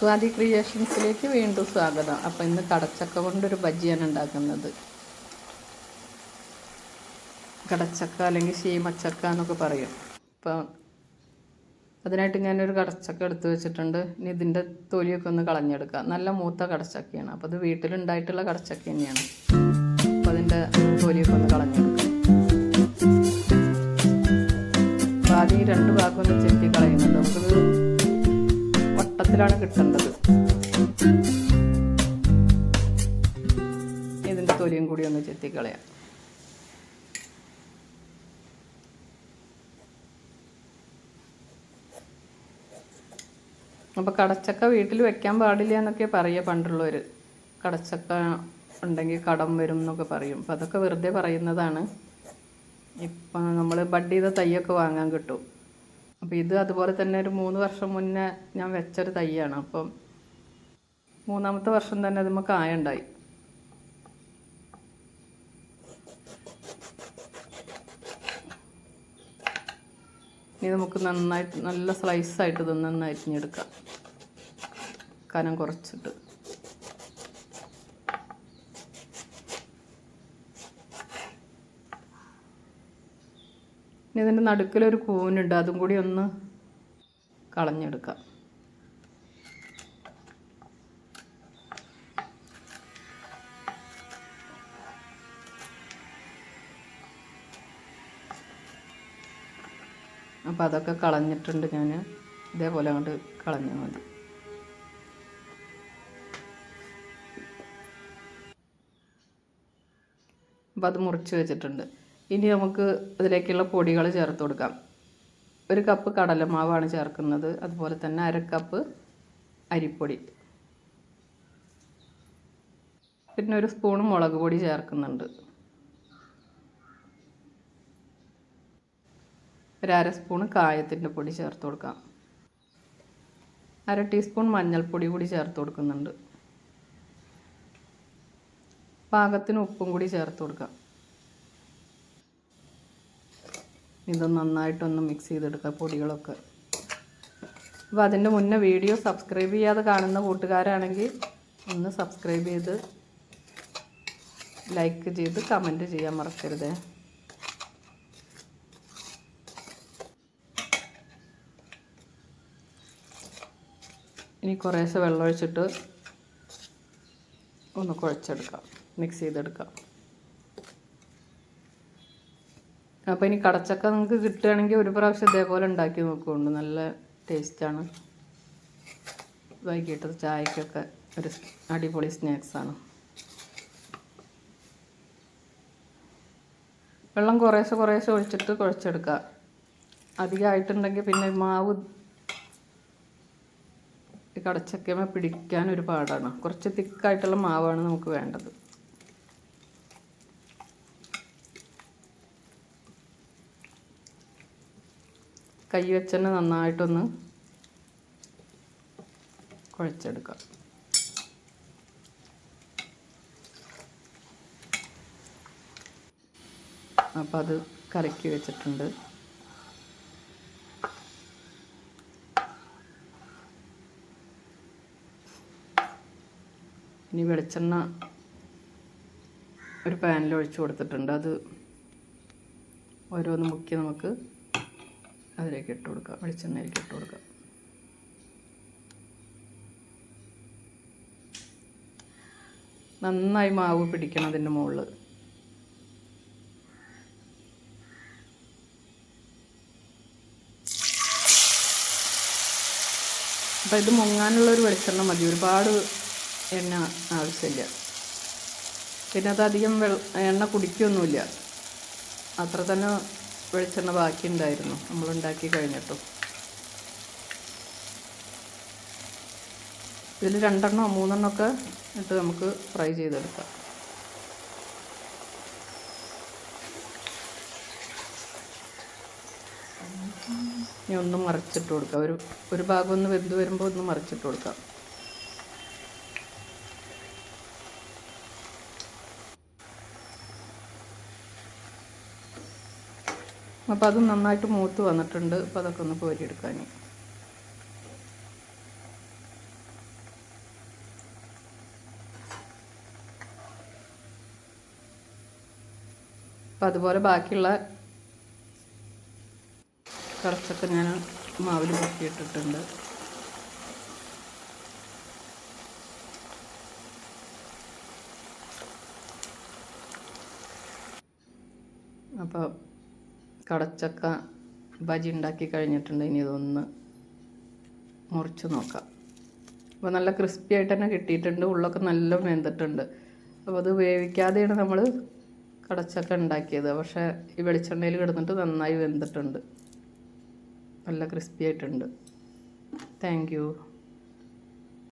സ്വാതി ക്രിയേഷൻസിലേക്ക് വീണ്ടും സ്വാഗതം. അപ്പോൾ ഇന്ന് കടച്ചക്ക കൊണ്ടൊരു ഭജിയാണ് ഉണ്ടാക്കുന്നത്. കടച്ചക്ക അല്ലെങ്കിൽ ശീമച്ചക്ക എന്നൊക്കെ പറയും. അപ്പോൾ അതിനായിട്ട് ഞാനൊരു കടച്ചക്ക എടുത്തു വെച്ചിട്ടുണ്ട്. ഇനി ഇതിന്റെ തൊലിയൊക്കെ ഒന്ന് കളഞ്ഞെടുക്കാം. നല്ല മൂത്ത കടച്ചക്കയാണ്. അപ്പോൾ അത് വീട്ടിലുണ്ടായിട്ടുള്ള കടച്ചക്ക തന്നെയാണ്. ഇതിന്റെ ഇതിന്റെ തൊലിയും കൂടി ഒന്ന് ചെത്തിക്കളയാം. അപ്പോൾ കടച്ചക്ക വീട്ടിൽ വെക്കാൻ പാടില്ല എന്നൊക്കെ പറയുക പണ്ടുള്ളവർ കടച്ചക്ക ഉണ്ടെങ്കിൽ കടം വരും എന്നൊക്കെ പറയും. അപ്പോൾ അതൊക്കെ വെറുതെ പറയുന്നതാണ്. ഇപ്പം നമ്മൾ ബഡ് ചെയ്ത തൈയൊക്കെ വാങ്ങാൻ കിട്ടും. അപ്പോൾ ഇത് അതുപോലെ തന്നെ ഒരു മൂന്ന് വർഷം മുന്നേ ഞാൻ വെച്ചൊരു തൈയാണ്. അപ്പം മൂന്നാമത്തെ വർഷം തന്നെ അതുമ്മ കായുണ്ടായി ഇനി നമുക്ക് നന്നായിട്ട് നല്ല സ്ലൈസായിട്ട് ഇത് നന്നായി അരിഞ്ഞെടുക്കാം. കനം കുറച്ചിട്ട്. ഇനി ഇതിന്റെ നടുക്കിലൊരു കൂനുണ്ട്. അതും കൂടി ഒന്ന് കളഞ്ഞെടുക്കാം. അപ്പോൾ അതൊക്കെ കളഞ്ഞിട്ടുണ്ട് ഞാൻ ഇതേപോലെ അങ്ങോട്ട് കളഞ്ഞാൽ മതി. അപ്പോൾ അത് മുറിച്ച് വെച്ചിട്ടുണ്ട്. ഇനി നമുക്ക് അതിലേക്കുള്ള പൊടികൾ ചേർത്ത് കൊടുക്കാം. ഒരു കപ്പ് കടലമാവാണ് ചേർക്കുന്നത്. അതുപോലെ തന്നെ അര കപ്പ് അരിപ്പൊടി. പിന്നെ ഒരു സ്പൂൺ മുളക് പൊടി ചേർക്കുന്നുണ്ട്. ഒരു അര സ്പൂൺ കായത്തിന്റെ പൊടി ചേർത്ത് കൊടുക്കാം. അര ടീസ്പൂൺ മഞ്ഞൾപ്പൊടി കൂടി ചേർത്ത് കൊടുക്കുന്നുണ്ട്. പാകത്തിന് ഉപ്പും കൂടി ചേർത്ത് കൊടുക്കാം. ഇത് നന്നായിട്ടൊന്ന് മിക്സ് ചെയ്തെടുക്കുക പൊടികളൊക്കെ. അപ്പോൾ അതിന്റെ മുന്നേ വീഡിയോ സബ്സ്ക്രൈബ് ചെയ്യാതെ കാണുന്ന കൂട്ടുകാരാണെങ്കിൽ ഒന്ന് സബ്സ്ക്രൈബ് ചെയ്ത് ലൈക്ക് ചെയ്ത് കമന്റ് ചെയ്യാൻ മറക്കരുതേ. ഇനി കുറേശ്ശെ വെള്ളമൊഴിച്ചിട്ട് ഒന്ന് കുഴച്ചെടുക്കാം മിക്സ് ചെയ്തെടുക്കാം. അപ്പോൾ ഇനി കടച്ചക്ക നിങ്ങൾക്ക് കിട്ടുകയാണെങ്കിൽ ഒരു പ്രാവശ്യം ഇതേപോലെ ഉണ്ടാക്കി നോക്കുന്നുണ്ട്. നല്ല ടേസ്റ്റാണ് വൈകിട്ട് ചായക്കൊക്കെ ഒരു അടിപൊളി സ്നാക്സാണ് വെള്ളം കുറേശ്ശെ കുറേശ്ശെ ഒഴിച്ചിട്ട് കുഴച്ചെടുക്കുക. അധികമായിട്ടുണ്ടെങ്കിൽ പിന്നെ മാവ് ഈ കടച്ചക്കമ പിടിക്കാൻ ഒരു പാടാണ്. കുറച്ച് തിക്കായിട്ടുള്ള മാവാണ് നമുക്ക് വേണ്ടത്. കൈ വെച്ച് തന്നെ നന്നായിട്ടൊന്ന് കുഴച്ചെടുക്കാം. അപ്പം അത് കറക്കി വെച്ചിട്ടുണ്ട്. ഇനി വെളിച്ചെണ്ണ ഒരു പാനിൽ ഒഴിച്ചു കൊടുത്തിട്ടുണ്ട്. അത് ഓരോന്ന് മുക്കി നമുക്ക് അതിലേക്ക് ഇട്ട് കൊടുക്കുക. വെളിച്ചെണ്ണയിലേക്ക് ഇട്ട് കൊടുക്കുക. നന്നായി മാവ് പിടിക്കണം അതിന്റെ മുകളിൽ. അപ്പം ഇത് മുങ്ങാനുള്ള ഒരു വെളിച്ചെണ്ണ മതി. ഒരുപാട് എണ്ണ ആവശ്യമില്ല. പിന്നെ അതധികം വെള്ള എണ്ണ കുടിക്കൊന്നുമില്ല. അത്ര തന്നെ വെളിച്ചെണ്ണ ബാക്കി ഉണ്ടായിരുന്നു നമ്മൾ ഉണ്ടാക്കി കഴിഞ്ഞിട്ടും. ഇതിൽ രണ്ടെണ്ണോ മൂന്നെണ്ണോ ഒക്കെ ഇട്ട് നമുക്ക് ഫ്രൈ ചെയ്തെടുക്കാം. ഇനി ഒന്ന് മറിച്ചിട്ട് കൊടുക്കാം. ഒരു ഒരു ഭാഗം ഒന്ന് വെന്ത് വരുമ്പോൾ ഒന്ന് മറിച്ചിട്ട് കൊടുക്കാം. അപ്പം അത് നന്നായിട്ട് മൂത്ത് വന്നിട്ടുണ്ട്. അപ്പോൾ അതൊക്കെ ഒന്ന് കോരിയെടുക്കാൻ അപ്പം അതുപോലെ ബാക്കിയുള്ള കുറച്ചൊക്കെ ഞാൻ മാവിൽ പൊക്കിയിട്ടിട്ടുണ്ട് അപ്പോൾ കടച്ചക്ക ബജി ഉണ്ടാക്കി കഴിഞ്ഞിട്ടുണ്ട്. ഇനി ഇതൊന്ന് മുറിച്ച് നോക്കാം. അപ്പോൾ നല്ല ക്രിസ്പി ആയിട്ട് തന്നെ കിട്ടിയിട്ടുണ്ട്. ഉള്ളൊക്കെ നല്ല വെന്തിട്ടുണ്ട്. അപ്പോൾ അത് വേവിക്കാതെയാണ് നമ്മൾ കടച്ചക്ക ഉണ്ടാക്കിയത്. പക്ഷേ ഈ വെളിച്ചെണ്ണയിൽ കിടന്നിട്ട് നന്നായി വെന്തിട്ടുണ്ട്. നല്ല ക്രിസ്പി ആയിട്ടുണ്ട്. താങ്ക്